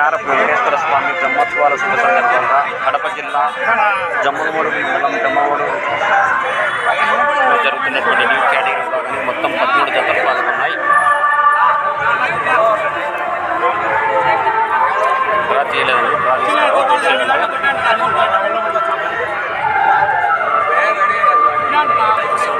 నారప వెంకటేశ్వర స్వామి బ్రహ్మోత్సవాల శుభ సందర్భంగా కడప జిల్లా జమ్మలమూడు మండలం బ్రహ్మమూడు జరుగుతున్నటువంటి న్యూ కేటగిరీలో మొత్తం పదమూడు జతలు పాల్గొన్నాయి డ్రా చేయలేదు డ్రా చేస్తారు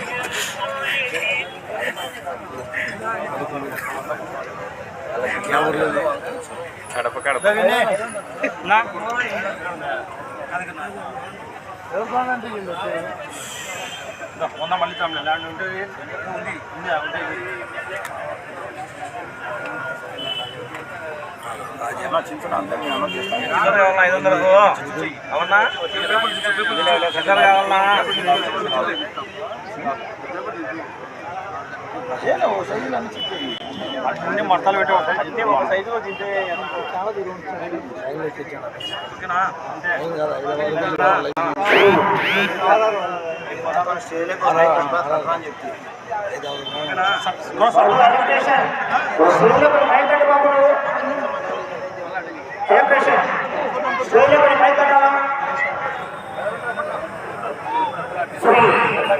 కడప కడప మొన్న మళ్ళీ తమ్ముడు ల్యాండ్ ఉంటుంది ఉంది ఉంది ఉంటుంది ఐదు వందలకు అవునా కావాలన్నా సెకండ్ కావాలన్నా అన్ని మడతలు పెట్టి ఒక తింటే చాలా దూరం అంతే శ్రీలపతి మైకండ బాబు ఏం పేషెంట్ శ్రీలపతి మైకండ శ్రీ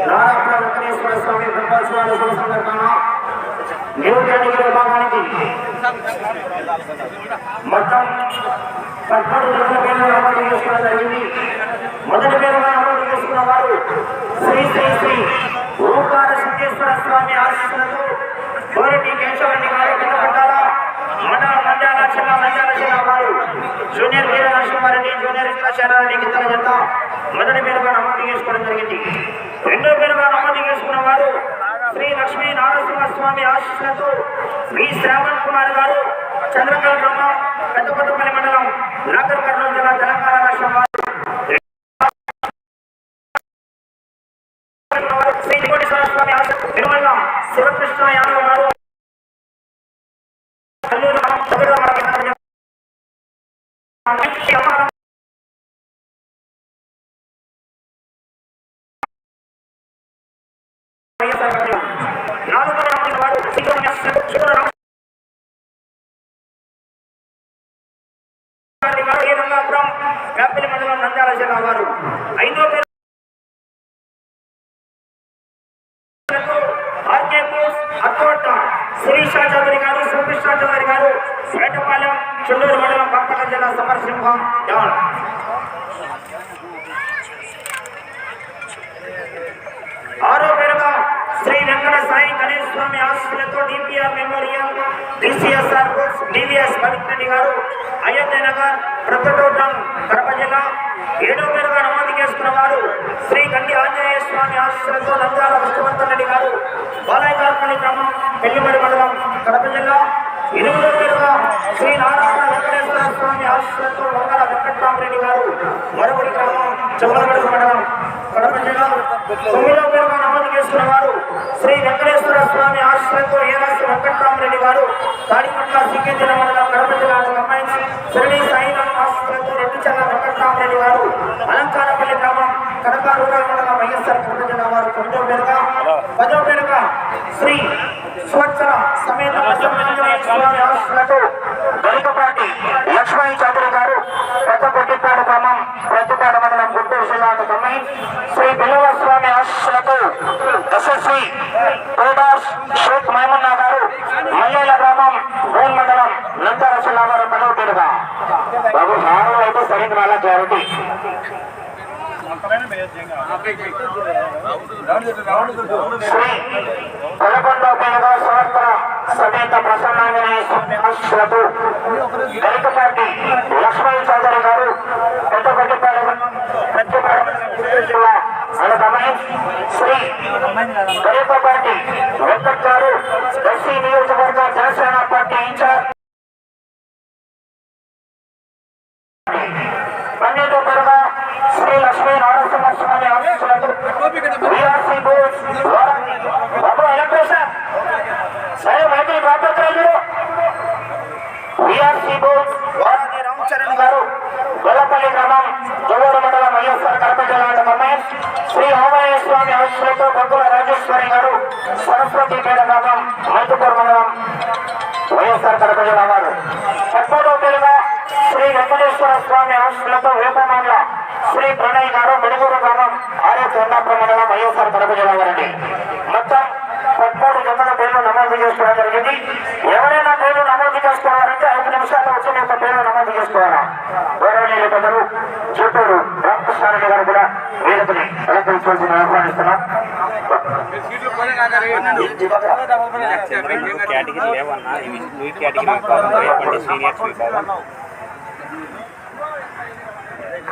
నారాయణ వెంకటేశ్వర విభాగానికి మొత్తం పదకొండు జట్ల పేర్లు నమోదు చేసుకోవడం జరిగింది మొదటి పేరుగా నమోదు చేసుకున్న వారు శ్రీ శ్రీ శ్రీ ఓంకార సిద్ధేశ్వర స్వామి ఆశీస్సులతో కోరటి కేశవరెడ్డి గారు మండల మంజాల జిల్లా మంజాల వారు జూనియర్ వీర నరసింహారెడ్డి జూనియర్ ఇంద్రశారెడ్డి గిత్తల మొదటి పేరుగా నమోదు చేసుకోవడం జరిగింది. రెండో పేరుగా నమోదు చేసుకున్న వారు శ్రీ లక్ష్మీ నారసింహ స్వామి ఆశీస్సులతో వి శ్రావణ్ కుమార్ గారు చంద్రకల్ గ్రామం పెద్దకొత్తపల్లి మండలం నాగర్ కర్నూలు జిల్లా తెలంగాణ రాష్ట్రం. నాలుగో రౌండ్ వారు శ్రీకాకుళం శివరామ గారి గారు ఈ రంగాపురం వ్యాపిలి మండలం నంద్యాల జిల్లా వారు ఐదో పేరు ఆర్కే బోస్ అత్తోట శిరీష చౌదరి గారు సుకృష్ణ చౌదరి గారు వేటపాలెం చుండూరు మండలం బాపట్ల జిల్లా సమరసింహం డాన్ ఆరో పేరుగా శ్రీ వెంకట సాయి గణేష్ స్వామి ఆశీస్సులతో D P R memorial D C S R books D V S పవిత్రని గారు అయోధ్య నగర్ ప్రొద్దుటూటం కడప జిల్లా ఏడో పేరుగా నమోదు చేసుకున్న వారు శ్రీ గండి ఆంజనేయ స్వామి ఆశీస్సులతో నంద్యాల విష్ణువర్ధన్ రెడ్డి గారు బాలయ్యపల్లి గ్రామం పెళ్ళిమడి మండలం కడప జిల్లా ఎనిమిదో పేరుగా శ్రీ నారాయణ వెంకటేశ్వర స్వామి ఆశీస్సులతో వంగల వెంకటరామరెడ్డి గారు మరొకటి గ్రామం చౌలగడ మండలం. కడప జిల్లా తొమ్మిదో పేరుగా నమోదు చేసుకున్న వారు శ్రీ వెంకటేశ్వర స్వామి ఆశ్రయంతో ఏరాసి వెంకట్రామరెడ్డి గారు తాడిపట్ల సిగ్గెంజిల మండలం కడప జిల్లా అమ్మాయి శిరణి సాయిరామ్ ఆశ్రయంతో రెడ్డిచల్ల వెంకట్రామరెడ్డి గారు అలంకారపల్లి గ్రామం కడప రూరల్ మండలం వైఎస్ఆర్ కడప జిల్లా వారు తొమ్మిదో పేరుగా పదో పేరుగా శ్రీ స్వచ్ఛల సమేత ఆంజనేయ స్వామి ఆశ్రయంతో గరికపాటి పెద్ద కొట్టిపాడు గ్రామం ప్రతిపాడు మండలం గుంటూరు జిల్లాకు తమ్మి శ్రీ బిల్లవ స్వామి ఆశీస్సులతో ఎస్ఎస్వి తోడాస్ షేక్ మైమున్నా గారు మల్లేల గ్రామం గోన్ మండలం నందర జిల్లా వారు పదవ పేరుగా బాబు నాలుగు అయితే సరిగ్గా వాళ్ళ క్లారిటీ శ్రీ పదకొండవ పేరుగా సంవత్సర సమేత ప్రసన్నాంజనేయ స్వామి ఆశీస్సులతో చౌదరి గారు పెద్ద జిల్లా అనగమని శ్రీ గరికపాటి వెంకట్ గారు ఎస్సీ నియోజకవర్గ జనసేన పార్టీ ఇన్ఛార్జ్ సరస్వతి పేట గ్రామం మైతుపూర్ మండలం వైఎస్ఆర్ కడప జిల్లా వారు. పద్మూడవ పేరుగా శ్రీ వెంకటేశ్వర స్వామి ఆశీస్సులతో వేపమాండ్ల శ్రీ ప్రణయ్ గారు మెడుగురు గ్రామం ఆర్య చందాపురం మండలం వైఎస్ఆర్ కడప జిల్లా వారండి. మొత్తం పదమూడు జతల పేర్లు నమోదు చేసుకోవడం జరిగింది. ఎవరైనా పేర్లు నమోదు చేసుకోవాలంటే ఐదు నిమిషాల్లో వచ్చి యొక్క పేర్లు నమోదు చేసుకోవాలా? గౌరవనీయులు పెద్దలు చిత్తూరు రామకృష్ణారెడ్డి గారు కూడా వేదికని అలంకరించవలసిన ఆహ్వానిస్తున్నాం. కేటగిరీ లేవన్నా ఇవి ఈ కేటగిరీ విభాగం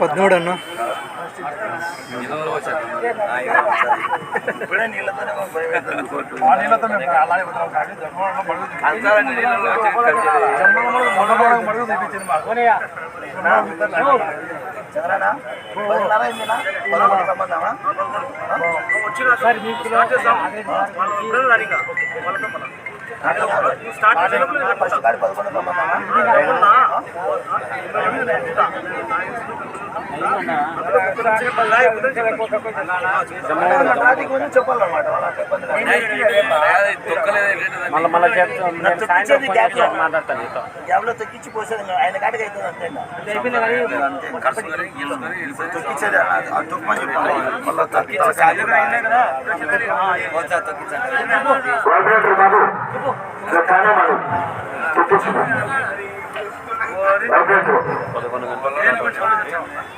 పద్మూడు అన్న సార్ మీకు స్టార్ట్ చేస్తాం వాళ్ళు ఉండరు రాని ఇంకా. వాళ్ళతో మనం. స్టార్ట్ చేసేటప్పుడు నేను ఏమన్నా? మళ్ళీ మళ్ళీ చెప్తాం నేను ఎవరో తొక్కిచ్చి పోసేది ఆయన కాటికి అవుతుంది అంతే తొక్కిచ్చేది ఆ తొక్కమని తెప్పించు వైబ్రేటర్ పదకొండు గంటలకు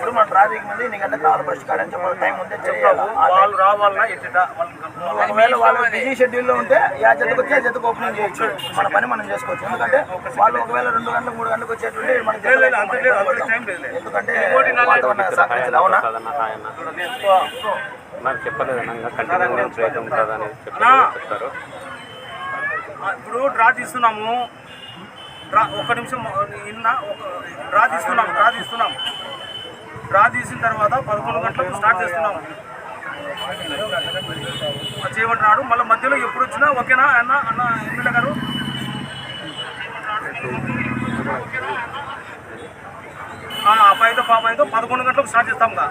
ఇప్పుడు మన ట్రాఫిక్ ముందు గంటలకు కావాలి ఫస్ట్ కాడ అని చెప్పాలి. టైం ఉంటే చెప్పాలి వాళ్ళు రావాలన్నా ఎట్ట ఒకవేళ వాళ్ళు బిజీ షెడ్యూల్లో ఉంటే యా జతకు వచ్చి ఆ జతకు ఓపెనింగ్ చేయొచ్చు. మన పని మనం చేసుకోవచ్చు. ఎందుకంటే వాళ్ళు ఒకవేళ రెండు గంటలకు మూడు గంటలకు వచ్చేటువంటి మన లేదు, లేదు, అంత లేదు, అంత టైం లేదు. ఎందుకంటే సహకరించదు అవునా? నాకు కంటిన్యూ ప్రయత్నం ఉంటుందని. చెప్తారు? ఇప్పుడు డ్రా తీస్తున్నాము. డ్రా ఒక్క నిమిషం ఒక డ్రా తీస్తున్నాం డ్రా తీస్తున్నాం డ్రా తీసిన తర్వాత పదకొండు గంటలకు స్టార్ట్ చేస్తున్నాం. చేయమంటున్నాడు. మళ్ళీ మధ్యలో ఎప్పుడు వచ్చినా ఓకేనా? అన్న అన్న ఎమ్మెల్యే గారు? ఆ అబ్బాయితో పాపాయితో పదకొండు గంటలకు స్టార్ట్ చేస్తాం కదా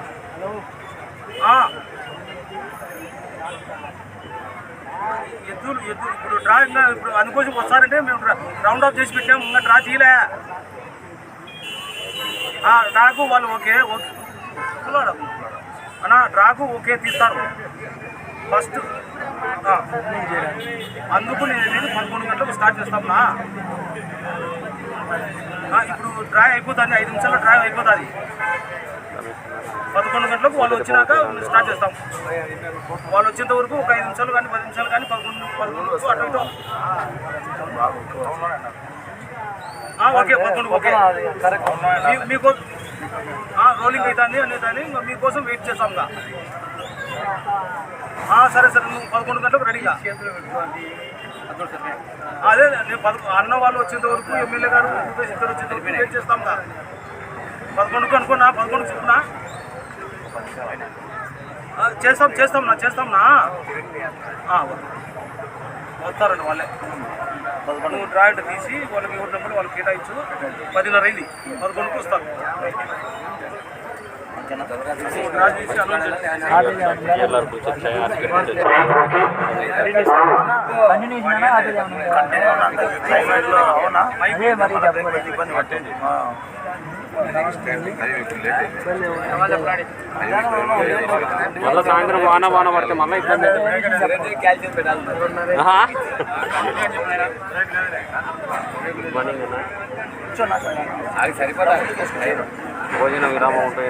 ఎద్దులు ఎద్దు ఇప్పుడు డ్రా ఇంకా ఇప్పుడు అందుకోసం వస్తారంటే మేము రౌండ్ ఆఫ్ చేసి పెట్టాము ఇంకా డ్రా తీయలే నాకు వాళ్ళు ఓకే ఓకే. అన్న పిల్లోడా. అన్నా డ్రాకు ఓకే తీస్తారు. ఫస్ట్ అందుకు నేను పదకొండు గంటలకు స్టార్ట్ చేస్తామన్నా ఇప్పుడు డ్రాయ్ అయిపోతుంది ఐదు నిమిషాల్లో డ్రాయ్ అయిపోతుంది. పదకొండు గంటలకు వాళ్ళు వచ్చినాక స్టార్ట్ చేస్తాం. వాళ్ళు వచ్చేంత వరకు ఒక ఐదు నిమిషాలు కానీ పది నిమిషాలు కానీ పదకొండు పదకొండు వరకు అటు ఇటు. ఓకే పదకొండు ఓకే. మీకు రోలింగ్ అవుతుంది ఇంకా మీకోసం వెయిట్ చేస్తాం సరే సరే నువ్వు పదకొండు గంటలకు రెడీగా అదే నేను పద అన్న వాళ్ళు వచ్చేంత వరకు ఎమ్మెల్యే గారు రూపేష్ గారు వచ్చేంత వరకు వెయిట్ చేస్తాం ఇంకా. పదకొండుకు అనుకున్నా పదకొండుకు చెప్పునా ఆ, చేస్తాం చేస్తాం నా చేస్తాం నా. వస్తారండి వాళ్ళే. నువ్వు డ్రాయింట్ తీసి వాళ్ళకి ఎవరి డబ్బులు వాళ్ళకి కేటాయించు. పదిన్నర అయింది. వాళ్ళు కొనుక్కొస్తారు ఇబ్బంది మళ్ళీ సాయంత్రం వాన వాన పడితే మళ్ళీ ఇబ్బంది భోజన విరామం ఉంటుంది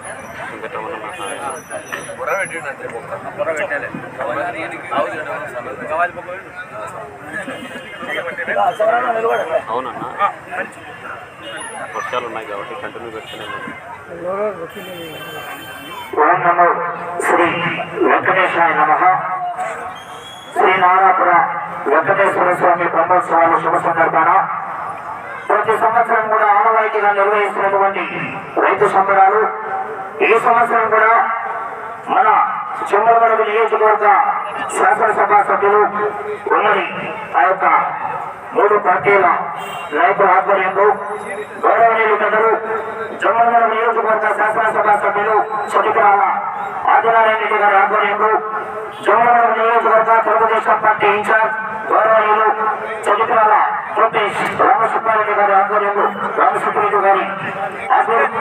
అవునన్నా. వర్షాలు ఉన్నాయి కాబట్టి కంటిన్యూ పెట్టుకున్నాను ఓం నమో శ్రీ వెంకటేశాయ నమ. శ్రీ నారాపుర వెంకటేశ్వర స్వామి బ్రహ్మోత్సవాలు శుభ సందర్భాన ప్రతి సంవత్సరం కూడా ఆనవాయితీగా నిర్వహిస్తున్నటువంటి రైతు సంబరాలు ఈ సంవత్సరం కూడా మన చెమ్మలమడుగు నియోజకవర్గ శాసనసభ సభ్యులు ఉన్నది ఆ యొక్క మూడు పార్టీల నాయకుల ఆధ్వర్యంలో గౌరవనీయులు పెద్దలు జమ్మగడ నియోజకవర్గ శాసనసభ సభ్యులు సతికురాల ఆదినారాయణ గారి ఆధ్వర్యంలో జమ్మగడ నియోజకవర్గ తెలుగుదేశం పార్టీ ఇన్ఛార్జ్ గౌరవనీయులు చదువుకురాల రూపేష్ రామసుబ్బారెడ్డి గారి ఆధ్వర్యంలో రామసుబ్బారెడ్డి గారి ఆధ్వర్యం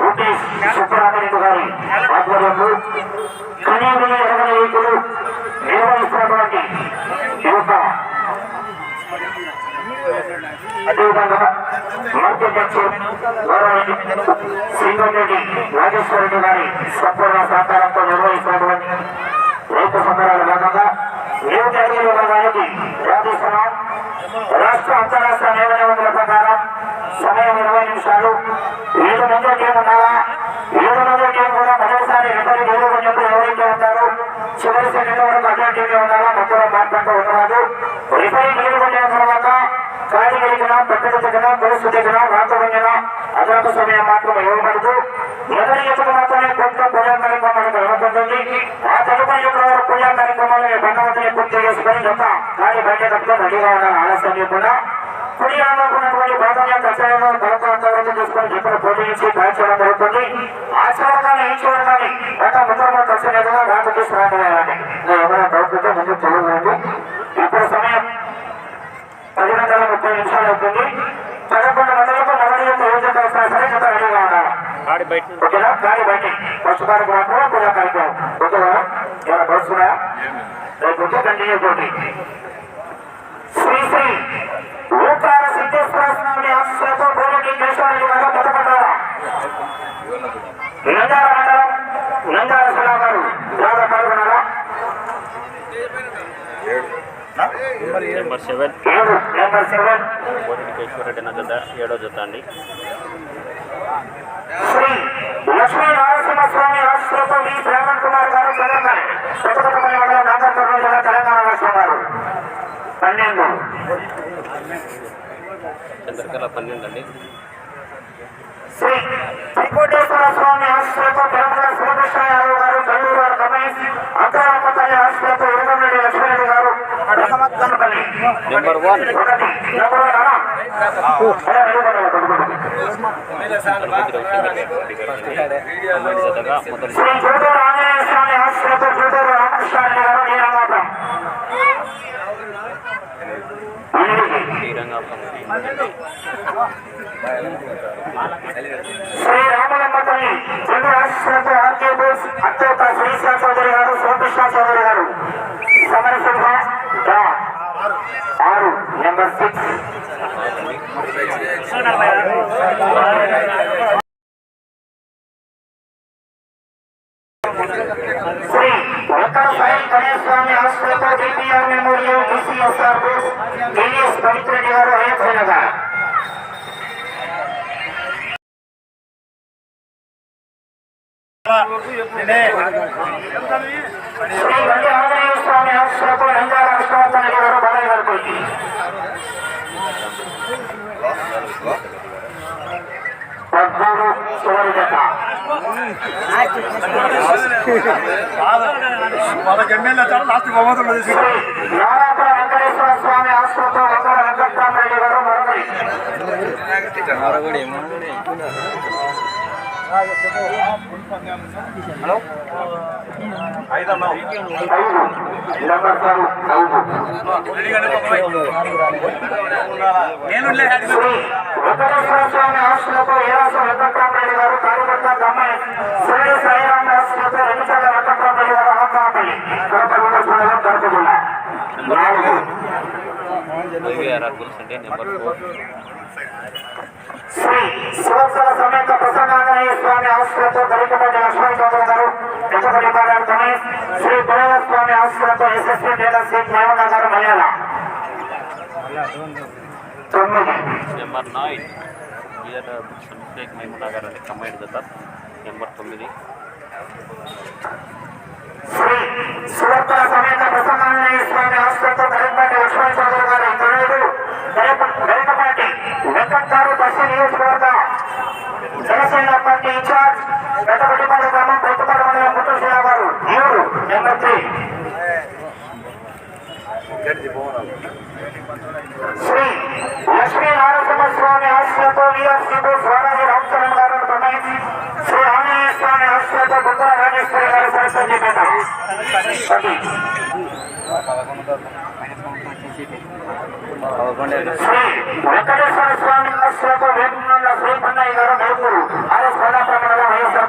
రూపేష్ సుబ్బరామరెడ్డి గారి ఆధ్వర్యంలో కనీసం ఇరవై ఐదులు నిర్వహిస్తున్నటువంటి ఈ యొక్క అదేవిధంగా మార్కెట్ అధ్యక్షుడు గౌరవనీయులు గారి సంపూర్ణ సహకారంతో నిర్వహిస్తున్నటువంటి రైతు సంబరాల భాగంగా న్యూ ఢిల్లీ రాష్ట్ర అంతరాష్ట్ర నియమనిబంధనల ప్రకారం సమయం ఇరవై నిమిషాలు. ఏడు మంది టీం ఉన్నారా? ఏడు మంది టీం కూడా మొదటిసారి రిపేర్ ఏడు ఉన్నప్పుడు ఎవరైతే ఉంటారో చివరి సెకండ్ వరకు అదే ఉండాలా మాట్లాడుతూ ఉండరాదు. రిపేర్ ఏడు కొట్టిన తర్వాత ఖాళీ కలిగిన పెద్దలు తగిన గొలుసు తగిన రాత వంగిన అదనపు సమయం మాత్రం ఇవ్వబడదు. మొదటి యొక్క మాత్రమే కొంత పూజా కార్యక్రమాలు ఇవ్వబడుతుంది ఆ తదుపరి యొక్క పూజా కార్యక్రమాలను పూర్తి చేసుకుని జత ఖాళీ బయట కట్టుకొని రెడీగా ఉండాలి ఆలస్యం చేయకుండా కుడి ఆలోకున్నటువంటి బాధల్య కషాయంలో తీసుకొని పోటీ నుంచి జరుగుతుంది. ఆ గత ఎవరైనా డౌట్ ఉంటే ముందు తెలియదు ఇప్పుడు పది గంటల ముప్పై నిమిషాలు అవుతుంది. పదకొండు గంటలకు మొదటి యొక్క యోజన సరే జత రెడీగా ఉండాలి ఓకేనా? గాడి బయట. ఫస్ట్ కార్యక్రమం పూజా కార్యక్రమం ఓకేనా? డౌట్స్ ఉన్నాయా రేపు వచ్చి కంటిన్యూ పోటీ. శ్రీ శ్రీ ఓంకార సిద్ధేశ్వర స్వామి ఆశ్రతో భూమికి కేశవారి గారు మొదపడ్డారా నందార మండలం నందార గారు పాల్గొన్నారా. నెంబర్ సెవెన్ కోటికేశ్వరరెడ్డి నా జత. ఏడో జత అండి. చంద్రకళ పన్నెండు అండి. శ్రీ త్రికోటేశ్వర స్వామి ఆశ్రతో తెలంగాణ శివకృష్ణ యాదవ్ గారు కల్లూరు వారు రమేష్ అక్రమ తల్లి ఆశ్రతో ఇరగంరెడ్డి లక్ష్మీరెడ్డి గారు రహమత్కన్పల్లి నెంబర్ వన్ ఒకటి నెంబర్ వన్ అన్నా? అరే, అడుగుతున్నాను, అడుగుతున్నాను. శ్రీ తల్లి ఆర్కే బోస్ చౌదరి గారు సోమకృష్ణ చౌదరి గారు ఆరు number six Sri Venkata Sai Ganesh Swamy ఆశ్రతో D P R memorial D C S R Bose T V S పవిత్రెడ్డి గారు అయోధ్య నగర్ శ్రీ గండి ఆంజనేయ స్వామి ఆశ్రతో నంద్యాల విష్ణువర్ధన్ గారు బాలయ్య గారు పోయి పద్మూడు చివరి జత నారాపుర వెంకటేశ్వర స్వామి ఆశ్రతో వందల వెంకట్రామరెడ్డి గారు మరొకరి ఐదు. నెంబర్ సార్ ఐదు. నేను శ్రీ వెంకటేశ్వర స్వామి ఆశ్రతో ఏరాస వెంకట్రామరెడ్డి గారు కార్యకర్త గమ్మాయి శ్రీ సాయిరామ ఆశ్రతో రెండుసార్ల వెంకట్రామరెడ్డి గారు ఆకాపల్లి కడప జిల్లా కడప జిల్లా నాలుగు అంటే నెంబర్ ఫోర్ శ్రీ శివత్సవ సమేత ప్రసన్నాంజనేయ స్వామి ఆశ్రతో దళితపల్లి లక్ష్మణ్ చౌదరి గారు పెద్దపల్లి పాడాడుతున్నాయి శ్రీ తొమ్మిది number nine. B R Sheikh Maimuna గారు అంటే కమ్మైడ్ జత నెంబర్ తొమ్మిది. జనసేన పార్టీ ఇన్ఛార్జ్ పెద్దపల్లిపాడు గ్రామం పెద్దపాడు మండలం పుత్తూరు జిల్లా గారు మూడు నెంబర్ త్రీ శ్రీ లక్ష్మీ నారసింహ స్వామి ఆశ్రయతో వీఆర్సీతో స్వామి రామచరణ్ గారు తొమ్మిది. శ్రీ ఆంజనేయ స్వామి ఆశ్రయతో బుద్ధ రాజేశ్వరి గారు సరస్వతి శ్రీ వెంకటేశ్వర స్వామి ఆశ్రయతో వేపమండల శ్రీ పన్నయ్య గారు నలుగురు ఆయన కొండాపురం మండలం వైఎస్ఆర్